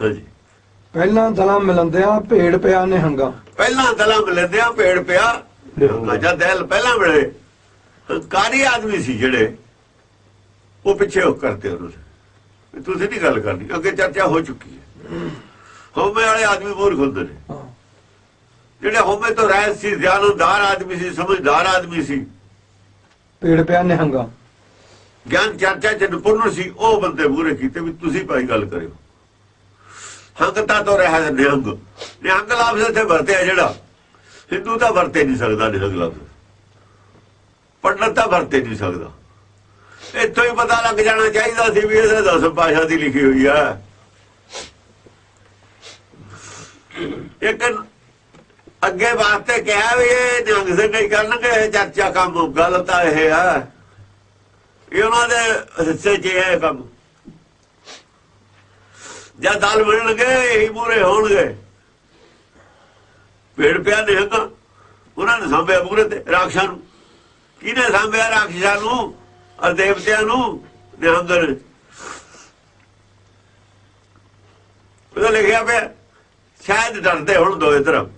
ਹਾਂਜੀ। ਪਹਿਲਾਂ ਦਲਾਂ ਮਿਲੰਦਿਆਂ ਭੇੜ ਪਿਆ ਨਿਹੰਗਾ। ਪਹਿਲਾਂ ਦਲਾਂ ਮਿਲਦਿਆਂ ਭੇੜ ਪਿਆ ਅਜਾ ਦਿਲ ਪਹਿਲਾਂ ਮਿਲੇ ਹੰਕਾਰੀ ਆਦਮੀ ਸੀ ਜਿਹੜੇ ਉਹ ਪਿੱਛੇ ਹੋ ਉਹਨਾਂ। ਨੇ ਵੀ ਤੁਸੀਂ ਨਹੀਂ ਗੱਲ ਕਰਨੀ ਅੱਗੇ ਚਰਚਾ ਹੋ ਚੁੱਕੀ ਹੈ। ਹਉਮੈ ਵਾਲੇ ਆਦਮੀ ਮੂਰਖ ਹੁੰਦੇ ਨੇ। ਹਾਂ। ਜਿਹੜੇ ਹਉਮੈ ਤੋਂ ਰਹਿਤ ਸੀ ਗਿਆਨਦਾਰ ਆਦਮੀ ਸੀ ਸਮਝਦਾਰ ਆਦਮੀ ਸੀ। ਭੇੜ ਪਿਆ ਨਿਹੰਗਾ। ਗਿਆਨ ਚਰਚਾ ਚ ਨਿਪੁੰਨ ਸੀ ਉਹ ਬੰਦੇ ਮੂਰੇ ਕੀਤੇ ਵੀ ਤੁਸੀਂ ਭਾਈ ਗੱਲ ਕਰਿਓ। ਹੰਗਤਾ ਤੋਂ ਰਹਿ ਨਿਹੰਗ। ਨਿਹੰਗ ਲਫ਼ਜ਼ ਇੱਥੇ ਵਰਤਿਆ ਜਿਹੜਾ? ਹਿੰਦੂ ਤਾਂ ਵਰਤੇ ਨਹੀਂ ਸਕਦਾ ਨਿਹੰਗ ਲਫ਼ਜ਼ ਪੰਡਤ ਤਾਂ ਵਰਤੇ ਨਹੀਂ ਸਕਦਾ। ਇੱਥੋਂ ਹੀ ਪਤਾ ਲੱਗ ਜਾਣਾ ਚਾਹੀਦਾ ਸੀ ਵੀ ਇਹਦੇ ਦਸ ਭਾਸ਼ਾ ਦੀ ਲਿਖੀ ਹੋਈ ਆ ਇੱਕ ਅੱਗੇ ਵਾਸਤੇ ਕਿਹਾ ਵੀ ਇਹ ਨਿਹੰਗ ਸਿੰਘ ਨਹੀਂ ਕਰਨਗੇ, ਇਹ ਚਰਚਾ ਕੰਮ, ਗਲਤ ਆ ਇਹ ਆ ਇਹ ਉਹਨਾਂ ਦੇ ਹਿੱਸੇ 'ਚ ਇਹ ਕੰਮ। ਜਦ ਦਲ ਮਿਲਣਗੇ ਇਹੀ ਮੂਰੇ ਹੋਣਗੇ। ਪੇੜ ਪਿਆ ਨਿਹੰਗ ਉਹਨਾਂ ਨੇ ਸਾਂਭਿਆ ਮੂਰੇ ਤੇ ਰਾਖਸ਼ਾਂ ਨੂੰ। ਕਿਹਨੇ ਸਾਂਭਿਆ ਰਾਖਸ਼ਾਂ ਨੂੰ? ਅਰ ਦੇਵਤਿਆਂ ਨੂੰ ਨਿਹੰਗ ਨੇ ਲਿਖਿਆ ਪਿਆ, ਸ਼ਾਇਦ ਡਰਦੇ ਹੁਣ ਦੋਏ ਤਰਫ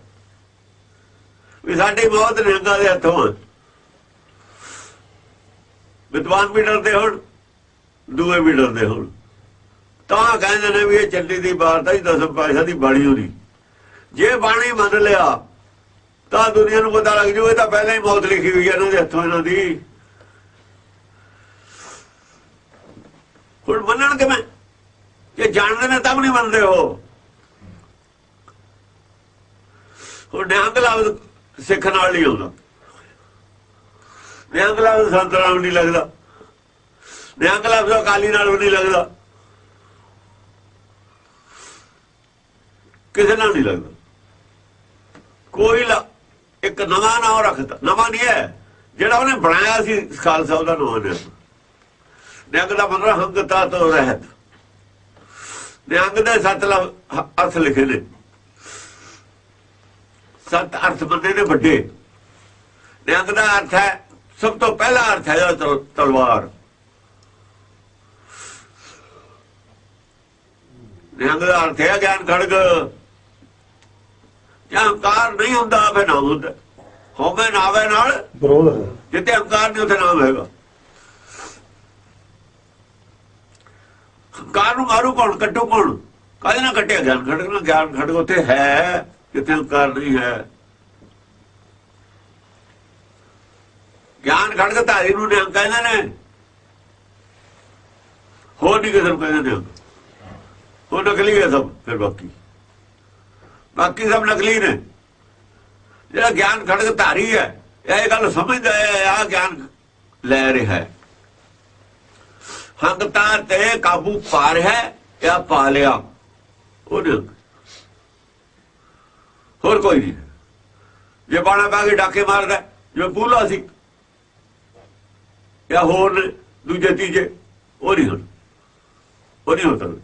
ਵੀ ਸਾਡੀ ਬਹੁਤ ਨਿਹੰਗਾਂ ਦੇ ਹੱਥੋਂ ਆ। ਵਿਦਵਾਨ ਵੀ ਡਰਦੇ ਹੁਣ, ਦੂਏ ਵੀ ਡਰਦੇ ਹੁਣ। ਤਾਂ ਕਹਿੰਦੇ ਨੇ ਵੀ ਇਹ ਚੱਲੀ ਦੀ ਵਾਰਤਾ ਹੀ ਦਸਮ ਪਾਸ਼ਾ ਦੀ ਬਾਣੀ ਹੋਣੀ। ਜੇ ਬਾਣੀ ਮੰਨ ਲਿਆ, ਤਾਂ ਦੁਨੀਆ ਨੂੰ ਪਤਾ ਲੱਗ ਜੂ, ਇਹ ਤਾਂ ਪਹਿਲਾਂ ਹੀ ਮੌਤ ਲਿਖੀ ਹੋਈ ਹੈ ਇਹਨਾਂ ਦੇ ਹੱਥੋਂ ਇਹਨਾਂ ਦੀ। ਹੁਣ ਮੰਨਣ ਕਿਵੇਂ? ਜੇ ਜਾਣਦੇ ਨੇ ਤਾਂ ਵੀ ਨਹੀਂ ਮੰਨਦੇ ਹੋ ਹੁਣ ਨਿਹੰਗ ਲਫ਼ਜ਼ ਸਿੱਖ ਨਾਲ ਨਹੀਂ ਆਉਂਦਾ। ਨਿਹੰਗ ਲਫ਼ਜ਼ ਸੰਤ ਨਾਲ ਵੀ ਨਹੀਂ ਲੱਗਦਾ। ਨਿਹੰਗ ਲਫ਼ਜ਼ ਅਕਾਲੀ ਨਾਲ ਵੀ ਨਹੀਂ ਲੱਗਦਾ। ਕਿਸੇ ਨਾਲ ਨਹੀਂ ਲੱਗਦਾ। ਕੋਈ ਇੱਕ ਨਵਾਂ ਨਾਮ ਰੱਖਦਾ ਨਵਾਂ ਨਹੀਂ ਹੈ। ਜਿਹੜਾ ਉਹਨੇ ਬਣਾਇਆ ਸੀ ਖਾਲਸਾ, ਉਹਦਾ ਨਾਮ ਨੇ ਨਿਹੰਗ। ਦਾ ਮਤਲਬ ਹੰਗਤਾ ਤੋਂ ਰਹਿਤ। ਨਿਹੰਗ ਦੇ ਸੱਤ ਅਰਥ ਲਿਖੇ ਨੇ। ਸੱਤ ਅਰਥ ਬੰਦੇ ਨੇ ਵੱਡੇ। ਨਿਹੰਗ ਦਾ ਅਰਥ ਹੈ, ਸਭ ਤੋਂ ਪਹਿਲਾ ਅਰਥ ਹੈ ਤਲਵਾਰ। ਨਿਹੰਗ ਦਾ ਅਰਥ ਹੈ ਗਿਆਨ ਖੜਗ। ਜਾਂ ਹੰਕਾਰ ਨਹੀਂ ਹੁੰਦਾ ਫਿਰ ਨਾਮ ਹੁੰਦਾ ਹੋਵੇ ਨਾਵੇ ਨਾਲ ਵਿਰੋਧ ਹੈ। ਜਿੱਥੇ ਹੰਕਾਰ ਨਹੀਂ ਉੱਥੇ ਨਾਮ ਹੈਗਾ ਹੰਕਾਰ ਨੂੰ ਮਾਰੂ ਕੌਣ? ਕੱਟੂ ਕੌਣ? ਕਾਹਦੇ ਨਾਲ ਕੱਟਿਆ ਗਿਆਨ? ਖੜਗ ਨਾਲ ਗਿਆਨ ਖੜਗ ਉੱਥੇ ਹੈ ਜਿੱਥੇ ਹੰਕਾਰ ਨਹੀਂ ਹੈ। ਗਿਆਨ ਖੜਗ ਧਾਰੀ ਨੂੰ ਨਿਹੰਗ ਕਹਿੰਦੇ ਨੇ। ਹੋਰ ਨਹੀਂ ਕਿਸੇ ਨੂੰ ਕਹਿੰਦੇ ਨੇ ਉਹ ਨਕਲੀ ਹੈ ਸਭ ਫਿਰ ਬਾਕੀ। ਬਾਕੀ ਸਭ ਨਕਲੀ ਨੇ। ਜਿਹੜਾ ਗਿਆਨ ਖੜਕ ਧਾਰੀ ਹੈ ਇਹ ਗੱਲ ਸਮਝਦਾ ਹੈ ਆ ਗਿਆਨ ਲੈ ਰਿਹਾ ਹੈ। ਹੰਗਤਾ ਤੇ ਕਾਬੂ ਪਾ ਰਿਹਾ ਹੈ ਜਾਂ ਪਾ ਲਿਆ। ਉਹਨੇ ਹੋਰ ਕੋਈ ਨਹੀਂ। ਜੇ ਬਾਣਾ ਪਾ ਕੇ ਡਾਕੇ ਮਾਰਦਾ ਹੈ, ਜਿਵੇਂ ਬੂਲਾ ਸੀ ਜਾਂ ਹੋਰ ਨੇ, ਦੂਜੇ ਤੀਜੇ ਉਹ ਨਹੀਂ ਹੁਣ। ਉਹ ਨਹੀਂ ਹੋ ਸਕਦਾ।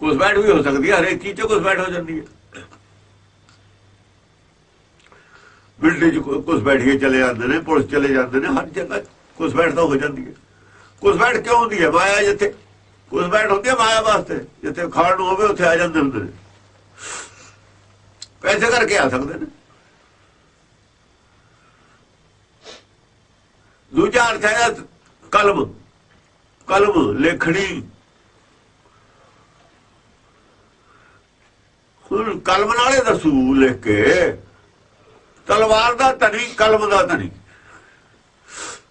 ਘੁਸਪੈਠ ਵੀ ਹੋ ਸਕਦੀ ਹੈ ਹਰੇਕ ਚੀਜ਼ 'ਚ ਘੁਸਪੈਠ ਹੋ ਜਾਂਦੀ ਹੈ ਬਿਲਡਿੰਗ 'ਚ ਘੁਸਪੈਠ ਕੇ ਚਲੇ ਜਾਂਦੇ ਨੇ, ਪੁਲਿਸ ਚਲੇ ਜਾਂਦੇ ਨੇ, ਹਰ ਜਗ੍ਹਾ ਘੁਸਪੈਠ ਤਾਂ ਹੋ ਜਾਂਦੀ ਹੈ ਘੁਸਪੈਠ ਕਿਉਂ ਹੁੰਦੀ ਹੈ ਮਾਇਆ ਜਿੱਥੇ, ਘੁਸਪੈਠ ਹੁੰਦੀ ਹੈ ਮਾਇਆ ਵਾਸਤੇ, ਜਿੱਥੇ ਖਾਣ ਨੂੰ ਹੋਵੇ ਉੱਥੇ ਆ ਜਾਂਦੇ ਹੁੰਦੇ ਨੇ। ਪੈਸੇ ਕਰਕੇ ਆ ਸਕਦੇ ਨੇ। ਦੂਜਾ ਅਰਥ ਹੈ ਕਲਮ। ਕਲਮ, ਲੇਖਣੀ ਹੁਣ ਕਲਮ ਨਾਲੇ ਦੱਸੂ ਲਿਖ ਕੇ, ਤਲਵਾਰ ਦਾ ਧਨੀ, ਕਲਮ ਦਾ ਧਨੀ।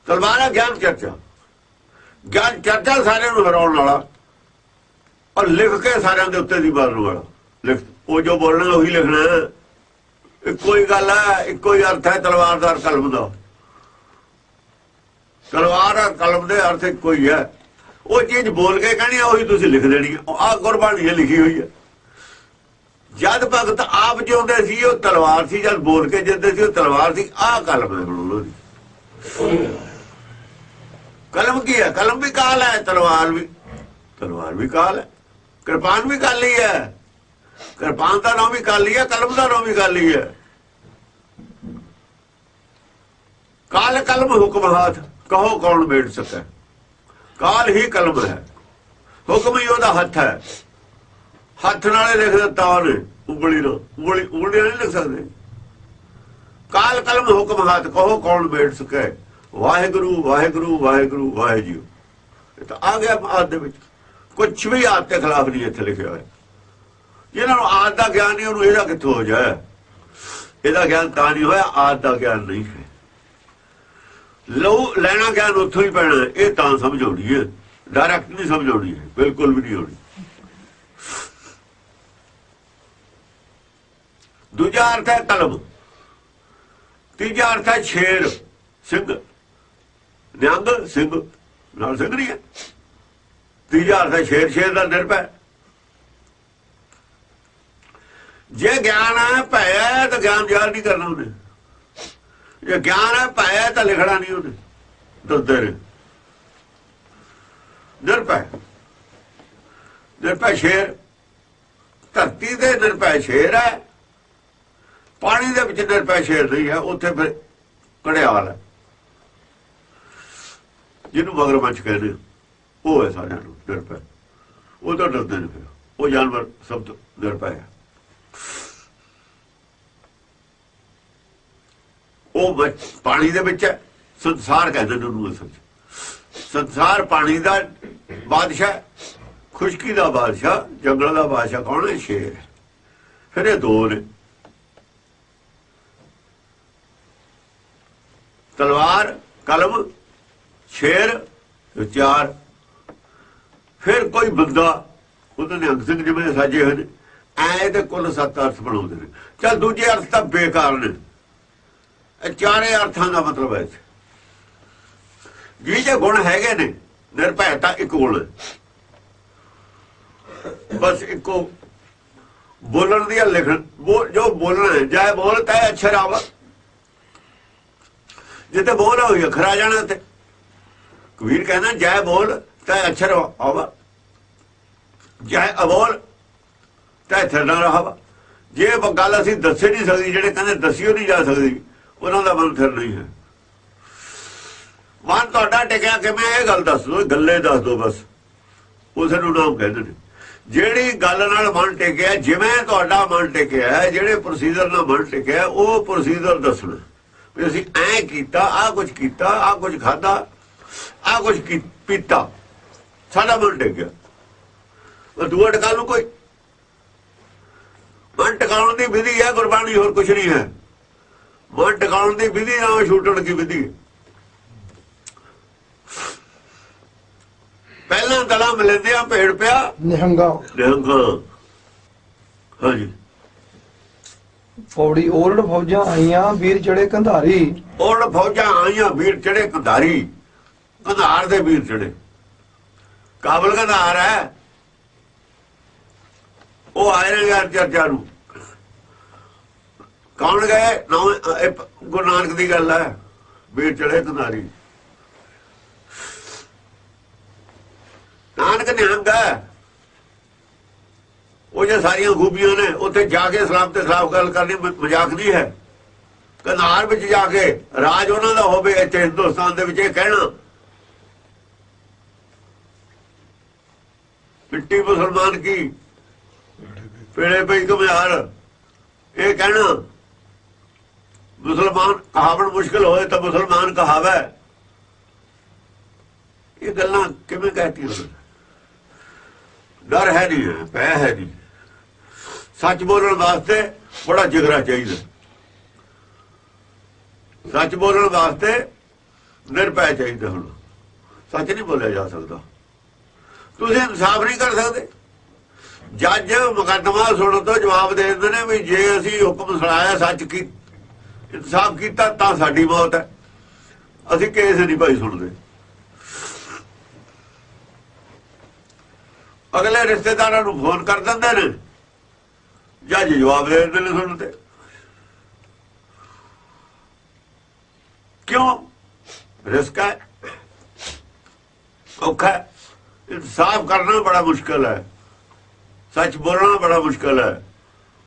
ਤਲਵਾਰ ਹੈ ਗਿਆਨ ਚਰਚਾ। ਗਿਆਨ ਚਰਚਾ ਸਾਰਿਆਂ ਨੂੰ ਹਰਾਉਣ ਵਾਲਾ। ਔਰ ਲਿਖ ਕੇ ਸਾਰਿਆਂ ਦੇ ਉੱਤੇ ਦੀ ਮਾਰਨ ਵਾਲਾ। ਲਿਖ, ਉਹ ਜੋ ਬੋਲਣਾ ਉਹੀ ਲਿਖਣਾ। ਇੱਕੋ ਹੀ ਗੱਲ ਹੈ, ਇੱਕੋ ਹੀ ਅਰਥ ਹੈ ਤਲਵਾਰ ਦਾ ਕਲਮ ਦਾ। ਤਲਵਾਰ ਔਰ ਕਲਮ ਦੇ ਅਰਥ ਇੱਕੋ ਹੀ ਹੈ। ਉਹ ਚੀਜ਼ ਬੋਲ ਕੇ ਕਹਿਣੀ ਹੈ, ਉਹੀ ਤੁਸੀਂ ਲਿਖ ਦੇਣੀ ਹੈ। ਆ ਗੁਰਬਾਣੀ 'ਚ ਲਿਖੀ ਹੋਈ ਹੈ। ਜਦ ਭਗਤ ਆਪ ਜਿਉਂਦੇ ਸੀ, ਉਹ ਤਲਵਾਰ ਸੀ, ਜਦ ਬੋਲ ਕੇ ਜਿੰਦੇ ਸੀ, ਉਹ ਤਲਵਾਰ ਸੀ। ਆਹ ਕਲਮ ਹੈ ਹੁਣ ਉਹਦੀ ਕਲਮ ਕੀ ਹੈ? ਕਲਮ ਵੀ ਕਾਲ ਹੈ, ਤਲਵਾਰ ਵੀ ਤਲਵਾਰ ਵੀ ਕਾਲ ਹੈ। ਕਿਰਪਾਨ ਵੀ ਕਾਲੀ ਹੈ ਕਿਰਪਾਨ ਦਾ ਨਾਮ ਵੀ ਕਾਲੀ ਹੈ ਕਲਮ ਦਾ ਨਾਮ ਵੀ ਕਾਲੀ ਹੈ ਕਾਲ ਕਲਮ ਹੁਕਮ ਹਾਥ, ਕਹੋ ਕੌਣ ਬੈਠ ਸਕੈ। ਕਾਲ ਹੀ ਕਲਮ ਹੈ। ਹੁਕਮ ਹੀ ਉਹਦਾ ਹੱਥ ਹੈ। ਹੱਥ ਨਾਲੇ ਲਿਖ ਦਿੱਤਾ ਉਹਨੇ, ਉਬਲੀ ਨਾਲ ਉਂਗਲੀ ਉਂਗਲੀ ਨਾਲ ਨਹੀਂ ਲਿਖ ਸਕਦੇ। ਕਾਲ ਕਲਮ ਹੁਕਮ ਹੱਥ ਕਹੋ, ਕੌਣ ਬੈਠ ਸਕੇ? ਵਾਹਿਗੁਰੂ ਵਾਹਿਗੁਰੂ ਵਾਹਿਗੁਰੂ ਵਾਹਿਜੀਓ ਇਹ ਤਾਂ ਆ ਗਿਆ ਆਦ ਦੇ ਵਿੱਚ। ਕੁਝ ਵੀ ਆਦ ਦੇ ਖਿਲਾਫ ਨਹੀਂ ਇੱਥੇ ਲਿਖਿਆ ਹੋਇਆ। ਜਿਹਨਾਂ ਨੂੰ ਆਦ ਦਾ ਗਿਆਨ ਨਹੀਂ, ਉਹਨੂੰ ਇਹਦਾ ਕਿੱਥੋਂ ਹੋ ਜਾਏ? ਇਹਦਾ ਗਿਆਨ ਤਾਂ ਨਹੀਂ ਹੋਇਆ, ਆਦ ਦਾ ਗਿਆਨ ਨਹੀਂ ਹੈ। ਲਓ ਲੈਣਾ ਗਿਆਨ ਉੱਥੋਂ ਹੀ ਪੈਣਾ ਇਹ ਤਾਂ ਸਮਝਾਉਣੀ ਹੈ। ਡਾਇਰੈਕਟ ਨਹੀਂ ਸਮਝਾਉਣੀ ਹੈ। ਬਿਲਕੁਲ ਵੀ ਨਹੀਂ ਹੋਣੀ ਦੂਜਾ ਅਰਥ ਹੈ ਕਲਮ ਤੀਜਾ ਅਰਥ ਹੈ ਸ਼ੇਰ ਸਿੰਘ ਨਿਹੰਗ ਸਿੰਘ ਨਾਲ ਸਿੰਘ ਨਹੀਂ ਹੈ। ਤੀਜਾ ਅਰਥ ਹੈ ਸ਼ੇਰ ਸ਼ੇਰ ਦਾ ਨਿਰਭੈ ਜੇ ਗਿਆਨ ਹੈ ਭੈ ਹੈ ਤਾਂ ਗਿਆਨ ਜ਼ਾਹਰ ਨਹੀਂ ਕਰਨਾ ਉਹਨੇ। ਜੇ ਗਿਆਨ ਹੈ ਭੈ ਤਾਂ ਲਿਖਣਾ ਨਹੀਂ ਉਹਨੇ। ਦੱਸਦੇ ਨਿਰਭੈ ਨਿਰਭੈ ਸ਼ੇਰ ਧਰਤੀ ਦੇ ਨਿਰਭੈ ਸ਼ੇਰ ਹੈ। ਪਾਣੀ ਦੇ ਵਿੱਚ ਨਿਰਪੈ ਸ਼ੇਰ ਨਹੀਂ ਹੈ ਉੱਥੇ ਫਿਰ ਕੜਿਆਲ ਹੈ ਜਿਹਨੂੰ ਮਗਰਮੱਛ ਕਹਿੰਦੇ ਉਹ ਹੈ ਸਾਰਿਆਂ ਨੂੰ ਨਿਰਪੈ ਉਹ ਤਾਂ ਡਰਦੇ ਨੇ ਫਿਰ। ਉਹ ਜਾਨਵਰ ਸਭ ਤੋਂ ਨਿਰਭੈ ਹੈ ਉਹ ਪਾਣੀ ਦੇ ਵਿੱਚ ਹੈ। ਸੰਸਾਰ ਕਹਿੰਦੇ ਨੇ ਉਹਨੂੰ ਅਸਲ 'ਚ। ਸੰਸਾਰ ਪਾਣੀ ਦਾ ਬਾਦਸ਼ਾਹ ਖੁਸ਼ਕੀ ਦਾ ਬਾਦਸ਼ਾਹ, ਜੰਗਲ ਦਾ ਬਾਦਸ਼ਾਹ ਕੌਣ ਹੈ? ਸ਼ੇਰ। ਹੈ। ਫਿਰ ਇਹ ਦੋ ਨੇ। ਤਲਵਾਰ, ਕਲਮ, ਸ਼ੇਰ ਵਿਚਾਰ ਫਿਰ ਕੋਈ ਬੰਦਾ ਉਹਦੇ ਨੇ ਅੰਗ ਸਿੰਘ ਜਿਵੇਂ ਸਾਜੇ ਹੋਏ ਨੇ ਐ ਤੇ ਕੁੱਲ ਸੱਤ ਅਰਥ ਬਣਾਉਂਦੇ ਨੇ। ਚਲ ਦੂਜੇ ਅਰਥ ਤਾਂ ਬੇਕਾਰ ਨੇ। ਇਹ ਚਾਰੇ ਅਰਥਾਂ ਦਾ ਮਤਲਬ ਹੈ ਜਿਹੜੇ ਗੁਣ ਹੈਗੇ ਨੇ ਨਿਰਭੈਤਾ ਇੱਕ ਗੁਣ ਬਸ ਇੱਕੋ ਬੋਲਣ ਦੀ ਲਿਖਣ, ਬੋ- ਜੋ ਬੋਲਣਾ ਹੈ ਜਾਏ ਬੋਲਤਾ ਹੈ ਅਛਰ ਜਿੱਤੇ ਬੋਲ ਹੋਈ ਅੱਖਰ ਆ ਜਾਣਾ ਤੇ ਕਬੀਰ ਕਹਿੰਦਾ, ਜੈ ਬੋਲ, ਤਾਂ ਅਛਰ ਆਵਾ ਜੈ ਅਬੋਲ, ਤਾਂ ਅਛਰ ਨਾ ਰਹਾਵਾ। ਜੇ ਗੱਲ ਅਸੀਂ ਦੱਸੇ ਨਹੀਂ ਸਕਦੀ, ਜਿਹੜੇ ਕਹਿੰਦੇ ਦੱਸਿਓ ਨਹੀਂ ਜਾ ਸਕਦੀ, ਉਹਨਾਂ ਦਾ ਮਨ ਫਿਰ ਨਹੀਂ ਹੈ। ਮਨ, ਤੁਹਾਡਾ ਟਿਕਿਆ ਕਿਵੇਂ ਇਹ ਗੱਲ ਦੱਸ ਦੋ ਗੱਲੇ ਦੱਸ ਦੋ ਬਸ। ਉਸ ਨੂੰ ਨਾਮ ਕਹਿੰਦੇ ਨੇ ਜਿਹੜੀ ਗੱਲ ਨਾਲ ਮਨ ਟਿਕਿਆ, ਜਿਵੇਂ ਤੁਹਾਡਾ ਮਨ ਟਿਕਿਆ, ਜਿਹੜੇ ਪ੍ਰੋਸੀਜਰ ਨਾਲ ਮਨ ਟਿਕਿਆ, ਉਹ ਪ੍ਰੋਸੀਜਰ ਦੱਸਣਾ। ਵੀ ਅਸੀਂ ਐ ਕੀਤਾ ਆ ਕੁਝ ਕੀਤਾ ਆ ਕੁਝ ਖਾਦਾ ਆ ਕੁਝ ਪੀਤਾ। ਸਾਡਾ ਮਨ ਟਿਕ ਗਿਆ। ਉਹ ਦੂਆ ਟਿਕਾ ਨੂੰ ਕੋਈ। ਮਨ ਟਿਕਾਉਣ ਦੀ ਵਿਧੀ ਹੈ ਗੁਰਬਾਣੀ ਹੋਰ ਕੁਝ ਨਹੀਂ ਹੈ। ਮਨ ਟਿਕਾਉਣ ਦੀ ਵਿਧੀ ਨਾਲ ਛੂਟਣ ਦੀ ਵਿਧੀ। ਪਹਿਲਾਂ ਦਲਾ ਮਿਲਦੇ ਆ ਭੇੜ ਪਿਆ। ਨਿਹੰਗਾ। ਨਿਹੰਗ। ਹਾਂਜੀ। ਫੌੜੀ ਓਲਡ ਫੌਜਾਂ ਆਈਆਂ ਵੀਰ ਚੜੇ ਕੰਧਾਰੀ। ਔਰ ਫੌਜਾਂ ਆਈਆਂ ਵੀਰ ਚੜੇ ਕੰਧਾਰੀ। ਕੰਧਾਰ ਦੇ ਵੀਰ ਚੜੇ ਕਾਬਲ ਕੰਧਾਰ ਹੈ। ਉਹ ਆਏ ਨੇ ਯਾਰ ਚਰਚਾ ਨੂੰ। ਕੌਣ ਗਏ? ਗੁਰੂ ਨਾਨਕ ਦੀ ਗੱਲ ਹੈ। ਵੀਰ ਚੜੇ ਕੰਧਾਰੀ। ਨਾਨਕ ਨਿਹੰਗ ਹੈ। ਉਹ ਜੇ ਸਾਰੀਆਂ ਖੂਬੀਆਂ ਨੇ, ਉੱਥੇ ਜਾ ਕੇ ਇਸਲਾਮ ਤੇ ਖਿਲਾਫ ਗੱਲ ਕਰਨੀ ਮ- ਮਜ਼ਾਕ ਨਹੀਂ ਹੈ। ਕਨਾਰ ਵਿੱਚ ਜਾ ਕੇ ਰਾਜ ਉਹਨਾਂ ਦਾ ਹੋਵੇ, ਇੱਥੇ ਹਿੰਦੁਸਤਾਨ ਦੇ ਵਿੱਚ ਇਹ ਕਹਿਣਾ। ਮਿੱਟੀ ਮੁਸਲਮਾਨ ਕੀ? ਪੇੜੇ ਪਈ ਘੁਮਿਆਰ। ਇਹ ਕਹਿਣਾ, ਮੁਸਲਮਾਨ ਕਹਾਵਣ ਮੁਸ਼ਕਲ ਹੋਏ ਤਾਂ ਮੁਸਲਮਾਨ ਕਹਾਵੇ। ਇਹ ਗੱਲਾਂ ਕਿਵੇਂ ਕਹਤੀ ਉਹਨਾਂ ਡਰ ਹੈ ਨਹੀਂ ਹੈ ਭੈ ਹੈ ਨਹੀਂ। ਸੱਚ ਬੋਲਣ ਵਾਸਤੇ ਬੜਾ ਜਿਗਰਾ ਚਾਹੀਦਾ। ਸੱਚ ਬੋਲਣ ਵਾਸਤੇ ਨਿਰਭੈ ਚਾਹੀਦਾ ਹੁਣ। ਸੱਚ ਨਹੀਂ ਬੋਲਿਆ ਜਾ ਸਕਦਾ। ਤੁਸੀਂ ਇਨਸਾਫ ਨਹੀਂ ਕਰ ਸਕਦੇ। ਜੱਜ ਮੁਕੱਦਮਾ ਸੁਣਨ ਤੋਂ ਜਵਾਬ ਦੇ ਦਿੰਦੇ ਨੇ ਵੀ ਜੇ ਅਸੀਂ ਹੁਕਮ ਸੁਣਾਇਆ, ਸੱਚ ਕੀ ਇਨਸਾਫ ਕੀਤਾ ਤਾਂ ਸਾਡੀ ਮੌਤ ਹੈ। ਅਸੀਂ ਕੇਸ ਨਹੀਂ ਭਾਈ ਸੁਣਦੇ। ਅਗਲੇ ਰਿਸ਼ਤੇਦਾਰਾਂ ਨੂੰ ਫੋਨ ਕਰ ਦਿੰਦੇ ਨੇ ਜੱਜ ਜਵਾਬ ਦੇਣ ਦੇ ਦਿੰਦੇ ਨੇ ਤੇ। ਕਿਉਂ? ਰਿਸਕ ਹੈ। ਔਖਾ ਇਨਸਾਫ ਕਰਨਾ ਬੜਾ ਮੁਸ਼ਕਲ ਹੈ। ਸੱਚ ਬੋਲਣਾ ਬੜਾ ਮੁਸ਼ਕਲ ਹੈ।